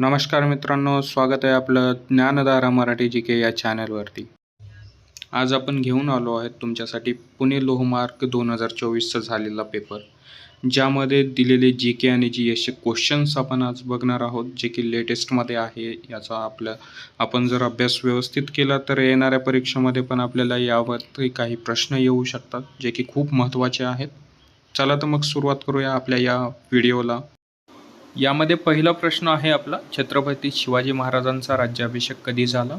नमस्कार मित्रांनो स्वागत आहे आपलं ज्ञानदारा मराठी जी के या चॅनलवरती. आज आपण घेऊन आलो आहे तुमच्यासाठी पुणे लोहमार्ग दोन हजार चोवीसचा झालेला पेपर ज्यामध्ये दिलेले जी के आणि जी एसचे क्वेश्चन्स आपण आज बघणार आहोत जे की लेटेस्टमध्ये आहे याचा आपलं आपण जर अभ्यास व्यवस्थित केला तर येणाऱ्या परीक्षेमध्ये पण आपल्याला यावरती काही प्रश्न येऊ शकतात जे की खूप महत्त्वाचे आहेत. चला तर मग सुरुवात करूया आपल्या या व्हिडिओला यामध्ये पहिला प्रश्न आहे आपला. छत्रपती शिवाजी महाराजांचा राज्याभिषेक कधी झाला?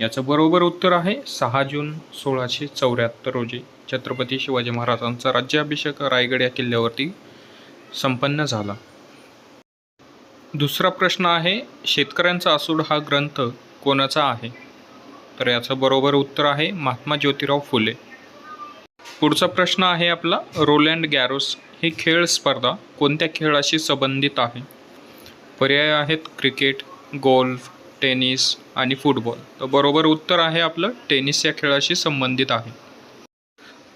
याचं बरोबर उत्तर आहे सहा जून सोळाशे चौऱ्याहत्तर रोजी. छत्रपती शिवाजी महाराजांचा राज्याभिषेक रायगड या किल्ल्यावरती संपन्न झाला. दुसरा प्रश्न आहे शेतकऱ्यांचा असूड हा ग्रंथ कोणाचा आहे? तर याचं बरोबर उत्तर आहे महात्मा ज्योतिराव फुले. पुढचा प्रश्न आहे आपला रोलँड गॅरोस ही खेळ स्पर्धा कोणत्या खेळाशी संबंधित आहे? पर्याय आहेत क्रिकेट गोल्फ टेनिस आणि फुटबॉल. तर बरोबर उत्तर आहे आपलं टेनिस या खेळाशी संबंधित आहे.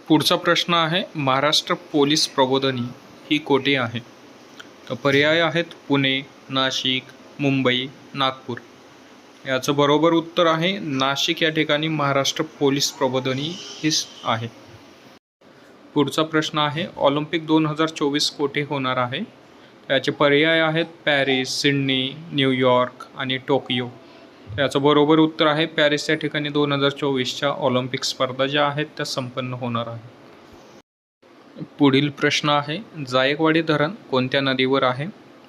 पुढचा प्रश्न आहे महाराष्ट्र पोलीस प्रबोधनी ही कोठे आहे? तर पर्याय आहेत पुणे नाशिक मुंबई नागपूर. याचं बरोबर उत्तर आहे नाशिक या ठिकाणी महाराष्ट्र पोलीस प्रबोधनी ही आहे. पुढचा प्रश्न आहे ऑलिम्पिक दोन हजार चोवीस कोठे होणार आहे? याचे पर्याय आहेत पॅरिस सिडनी न्यूयॉर्क आणि टोकियो. याचं बरोबर उत्तर आहे पॅरिस या ठिकाणी दोन हजार चोवीसच्या ऑलिम्पिक स्पर्धा ज्या आहेत त्या संपन्न होणार आहे पुढील प्रश्न आहे जायकवाडी धरण कोणत्या नदीवर आहे?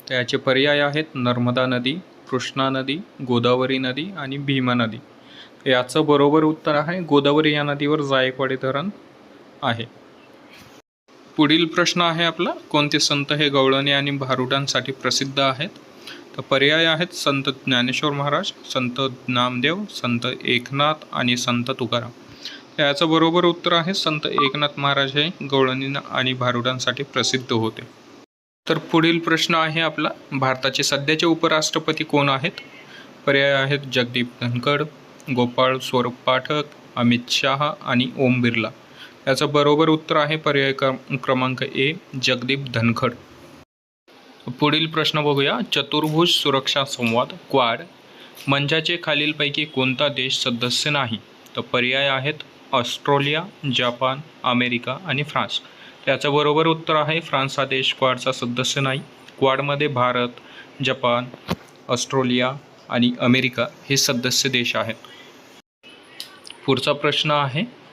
त्याचे पर्याय आहेत नर्मदा नदी कृष्णा नदी गोदावरी नदी आणि भीमा नदी. याचं बरोबर उत्तर आहे गोदावरी या नदीवर जायकवाडी धरण आहे. पुढील प्रश्न आहे आपला. कोणते संत हे गवळणी आणि भारुडांसाठी प्रसिद्ध आहेत? तर पर्याय आहेत संत ज्ञानेश्वर महाराज संत नामदेव संत एकनाथ आणि संत तुकाराम. याचं बरोबर उत्तर आहे संत एकनाथ महाराज हे गवळणी आणि भारुडांसाठी प्रसिद्ध होते. तर पुढील प्रश्न आहे आपला. भारताचे सध्याचे उपराष्ट्रपती कोण आहेत? पर्याय आहेत जगदीप धनखड गोपाळ स्वरूप पाठक अमित शहा आणि ओम बिर्ला. याचं बरोबर उत्तर आहे पर्याय क्रमांक ए जगदीप धनखड. पुढील प्रश्न बघूया. चतुर्भुज सुरक्षा संवाद क्वाड. मंचाचे खालीलपैकी कोणता देश सदस्य नाही? तर पर्याय आहेत ऑस्ट्रेलिया जपान अमेरिका आणि फ्रान्स. त्याचं बरोबर उत्तर आहे फ्रान्स हा देश क्वाडचा सदस्य नाही. क्वाडमध्ये भारत जपान ऑस्ट्रेलिया आणि अमेरिका हे सदस्य देश आहेत. पुढचा प्रश्न आहे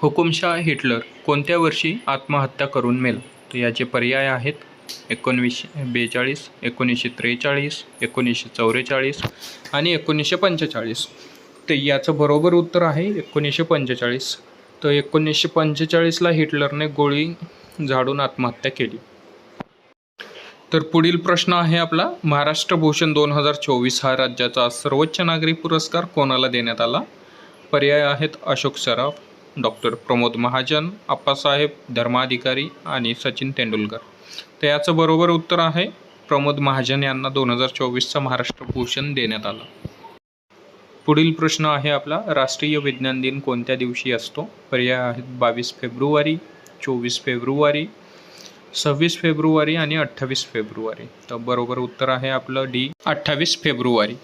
हुकुमशाह हिटलर कोणत्या वर्षी आत्महत्या करून मेल? तर याचे पर्याय आहेत एकोणवीसशे बेचाळीस एकोणीसशे त्रेचाळीस एकोणीसशे चौवेचाळीस आणि एकोणीसशे पंचेचाळीस. तर याचं बरोबर उत्तर आहे एकोणीसशे पंचेचाळीस. तर एकोणीसशे पंचेचाळीसला हिटलरने गोळी झाडून आत्महत्या केली. तर पुढील प्रश्न आहे आपला महाराष्ट्र भूषण दोन हजार चोवीस हा राज्याचा सर्वोच्च नागरी पुरस्कार कोणाला देण्यात आला? पर्याय आहेत अशोक सराफ डॉक्टर प्रमोद महाजन आप्पासाहेब धर्माधिकारी आणि सचिन तेंडुलकर. तर याचं बरोबर उत्तर आहे प्रमोद महाजन यांना दोन हजार चोवीसचा महाराष्ट्र भूषण देण्यात आला. पुढील प्रश्न आहे आपला राष्ट्रीय विज्ञान दिन कोणत्या दिवशी असतो? पर्याय आहेत बावीस फेब्रुवारी चोवीस फेब्रुवारी सव्वीस फेब्रुवारी आणि अठ्ठावीस फेब्रुवारी. तर बरोबर उत्तर आहे आपलं डी अठ्ठावीस फेब्रुवारी.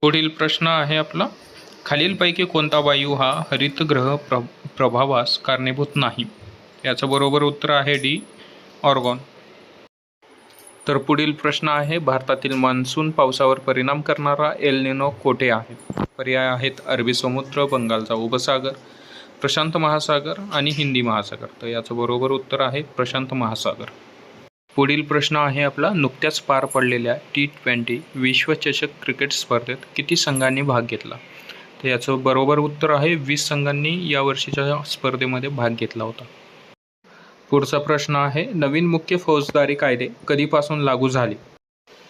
पुढील प्रश्न आहे आपला खालीलपैकी कोणता वायू हा हरितग्रह प्र प्रभावास कारणीभूत नाही? याचं बरोबर उत्तर आहे डी ऑर्गॉन. तर पुढील प्रश्न आहे भारतातील मान्सून पावसावर परिणाम करणारा एल निनो कोठे आहे? पर्याय आहेत अरबी समुद्र बंगालचा उपसागर प्रशांत महासागर आणि हिंदी महासागर. तर याचं बरोबर उत्तर आहे प्रशांत महासागर. पुढील प्रश्न आहे आपला नुकत्याच पार पडलेल्या टी ट्वेंटी विश्वचषक क्रिकेट स्पर्धेत किती संघांनी भाग घेतला? तर याचं बरोबर उत्तर आहे वीस संघांनी या वर्षीच्या स्पर्धेमध्ये भाग घेतला होता. पुढचा प्रश्न आहे नवीन मुख्य फौजदारी कायदे कधीपासून लागू झाले?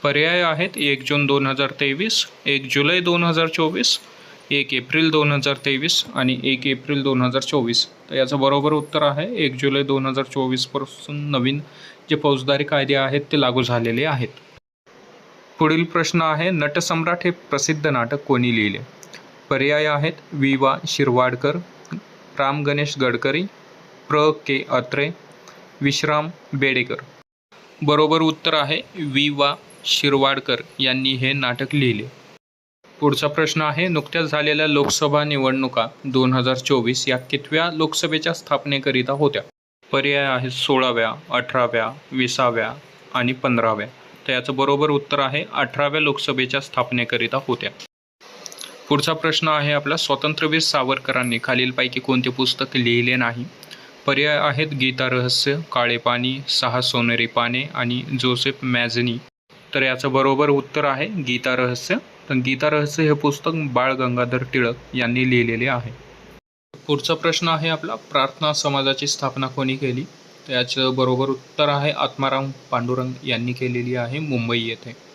पर्याय आहेत एक जून दोन हजार तेवीस एक जुलै दोन हजार चोवीस एक एप्रिल दोन हजार तेवीस आणि एक एप्रिल दोन हजार चोवीस. तर याचं बरोबर उत्तर आहे एक जुलै दोन हजार चोवीसपासून नवीन जे फौजदारी कायदे आहेत ते लागू झालेले आहेत. पुढील प्रश्न आहे नटसम्राट हे प्रसिद्ध नाटक कोणी लिहिले? पर्याय आहेत. वि वा शिरवाडकर राम गणेश गडकरी प्र. के. अत्रे विश्राम बेडेकर. बरोबर उत्तर आहे वि वा शिरवाडकर यांनी हे नाटक लिहिले. पुढचा प्रश्न आहे नुकत्याच झालेल्या लोकसभा निवडणुका दोन हजार चोवीस या कितव्या लोकसभेच्या स्थापनेकरिता होत्या? पर्याय आहेत सोळाव्या अठराव्या विसाव्या आणि पंधराव्या. तर याचं बरोबर उत्तर आहे अठराव्या लोकसभेच्या स्थापनेकरिता होत्या. पुढचा प्रश्न आहे आपला. स्वातंत्र्यवीर सावरकरांनी खालीलपैकी कोणते पुस्तक लिहिले नाही? पर्याय आहेत गीता रहस्य काळे पाणी सहा सोनेरी पाने आणि जोसेफ मॅझनी. तर याचं बरोबर उत्तर आहे गीता रहस्य. तर गीता रहस्य हे पुस्तक बाळ गंगाधर टिळक यांनी लिहिलेले आहे. पुढचा प्रश्न आहे आपला. प्रार्थना समाजाची स्थापना कोणी केली? तर याचं बरोबर उत्तर आहे आत्माराम पांडुरंग यांनी केलेली आहे मुंबई येथे.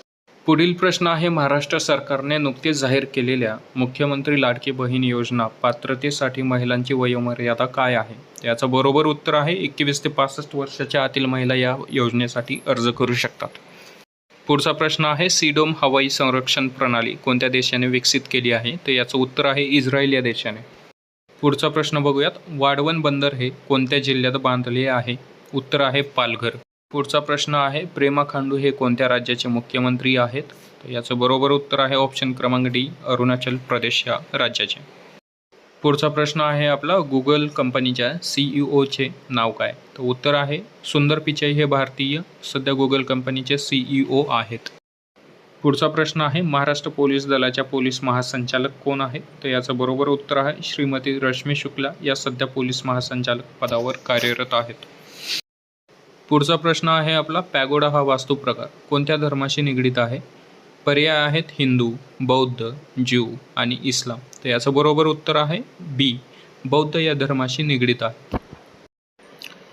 पुढील प्रश्न आहे महाराष्ट्र सरकारने नुकतेच जाहीर केलेल्या मुख्यमंत्री लाडकी बहीण योजना पात्रतेसाठी महिलांची वयोमर्यादा काय आहे? याचं बरोबर उत्तर आहे एकवीस ते पासष्ट वर्षाच्या आतील महिला या योजनेसाठी अर्ज करू शकतात. पुढचा प्रश्न आहे सीडोम हवाई संरक्षण प्रणाली कोणत्या देशाने विकसित केली आहे? तर याचं उत्तर आहे इस्रायल या देशाने. पुढचा प्रश्न बघूयात वाढवण बंदर हे कोणत्या जिल्ह्यात बांधले आहे? उत्तर आहे पालघर. पुढचा प्रश्न आहे प्रेमा खांडू हे कोणत्या राज्याचे मुख्यमंत्री आहेत? तर याचं बरोबर उत्तर आहे ऑप्शन क्रमांक डी अरुणाचल प्रदेश या राज्याचे. पुढचा प्रश्न आहे आपला गुगल कंपनीच्या सी ओचे नाव काय? तर उत्तर आहे सुंदर पिचाई हे भारतीय सध्या गुगल कंपनीचे सीईओ आहेत. पुढचा प्रश्न आहे महाराष्ट्र पोलीस दलाच्या पोलीस महासंचालक कोण आहेत तर याचं बरोबर उत्तर आहे श्रीमती रश्मी शुक्ला या सध्या पोलीस महासंचालक पदावर कार्यरत आहेत. पुढचा प्रश्न आहे आपला पॅगोडा हा वास्तुप्रकार कोणत्या धर्माशी निगडीत आहे? पर्याय आहेत हिंदू बौद्ध ज्यू आणि इस्लाम. तर याचं बरोबर उत्तर आहे बी बौद्ध या धर्माशी निगडीत आहे.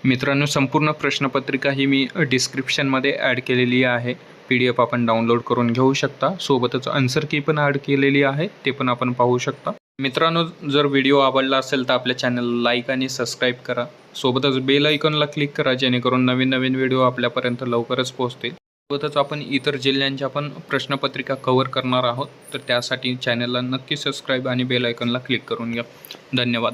मित्रांनो संपूर्ण प्रश्नपत्रिका ही मी डिस्क्रिप्शनमध्ये ॲड केलेली आहे. पी डी एफ आपण डाउनलोड करून घेऊ शकता. सोबतच आन्सर की पण ॲड केलेली आहे ते पण आपण पाहू शकता. मित्रांनो जर व्हिडिओ आवडला असेल तर आपल्या चॅनलला लाईक आणि सबस्क्राईब करा. सोबतच बेल आयकॉनला क्लिक करा जेणेकरून नवीन नवीन व्हिडिओ आपल्यापर्यंत लवकरच पोहोचतील. सोबतच आपण इतर जिल्ह्यांच्या पण प्रश्नपत्रिका कव्हर करणार आहोत. तर त्यासाठी चॅनलला नक्की सबस्क्राईब आणि बेल आयकॉनला क्लिक करून घ्या. धन्यवाद.